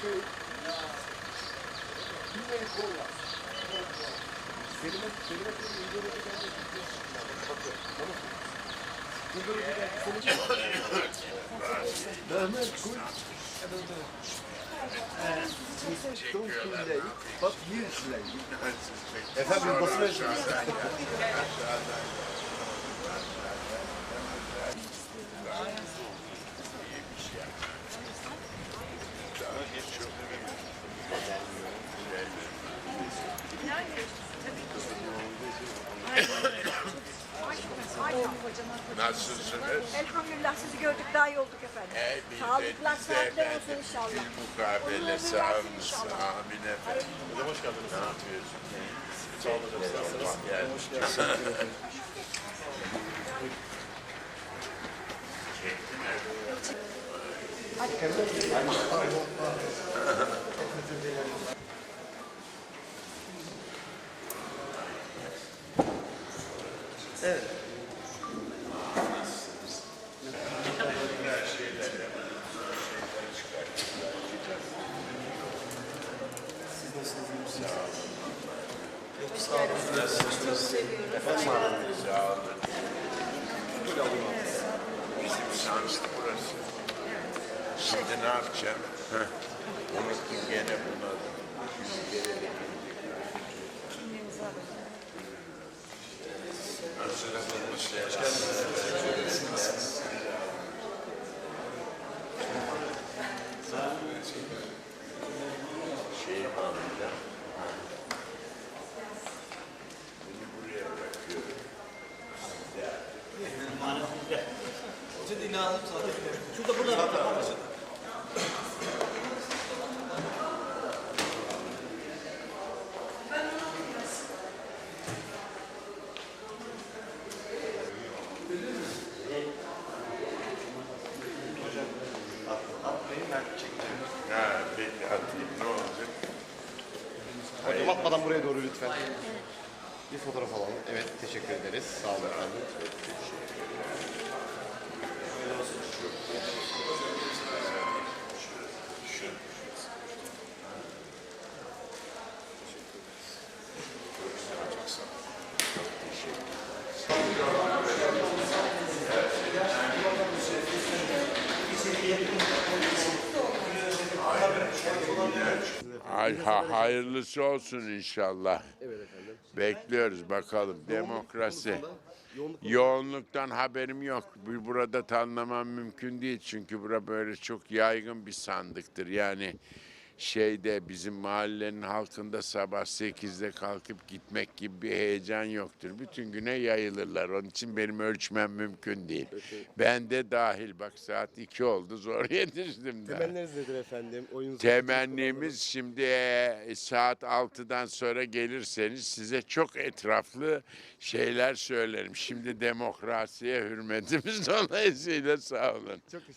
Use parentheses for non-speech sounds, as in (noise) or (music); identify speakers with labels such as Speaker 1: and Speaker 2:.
Speaker 1: Don't feel late, but years late. Efendim basın mensubuyuz.
Speaker 2: Nasılsınız?
Speaker 3: Elhamdülillah sizi gördük daha iyi olduk efendim.
Speaker 2: Ee, biz de-
Speaker 3: Sağlıklar, saatler olsun inşallah.
Speaker 2: Bir mukabele
Speaker 3: Ömür
Speaker 2: sağ
Speaker 3: versin
Speaker 2: olun.
Speaker 3: inşallah.
Speaker 2: Amin efendim.
Speaker 4: Hocam hoş geldiniz.
Speaker 2: Ne yapıyorsun?
Speaker 4: Sağ olun hocam. Nasılsınız?
Speaker 2: Allah (laughs) geldin. Sağ olun. Bizim şanslı burası. Şimdi ne yapacağım? Heh. Gene bunu. Hazırlanmış Şey Ha, peki atayım ne olacak?
Speaker 4: Hocam atmadan buraya doğru lütfen. Bir fotoğraf alalım. Evet teşekkür ederiz. Sağ olun efendim.
Speaker 2: Hay, ha, hayırlısı olsun inşallah.
Speaker 4: Evet efendim.
Speaker 2: Bekliyoruz bakalım. Demokrasi.
Speaker 4: Yoğunluk
Speaker 2: Yoğunluktan haberim yok. Bu- Burada tanımam mümkün değil çünkü bura böyle çok yaygın bir sandıktır. Yani şeyde bizim mahallenin halkında sabah 8'de kalkıp gitmek gibi bir heyecan yoktur. Bütün güne yayılırlar. Onun için benim ölçmem mümkün değil. Ben de dahil. Bak saat 2 oldu. Zor (laughs) yetiştim daha.
Speaker 4: Temennileriniz nedir efendim? Oyunuz
Speaker 2: Temennimiz şimdi e, saat 6'dan sonra gelirseniz size çok etraflı şeyler söylerim. Şimdi demokrasiye hürmetimiz (laughs) dolayısıyla sağ olun.
Speaker 4: Çok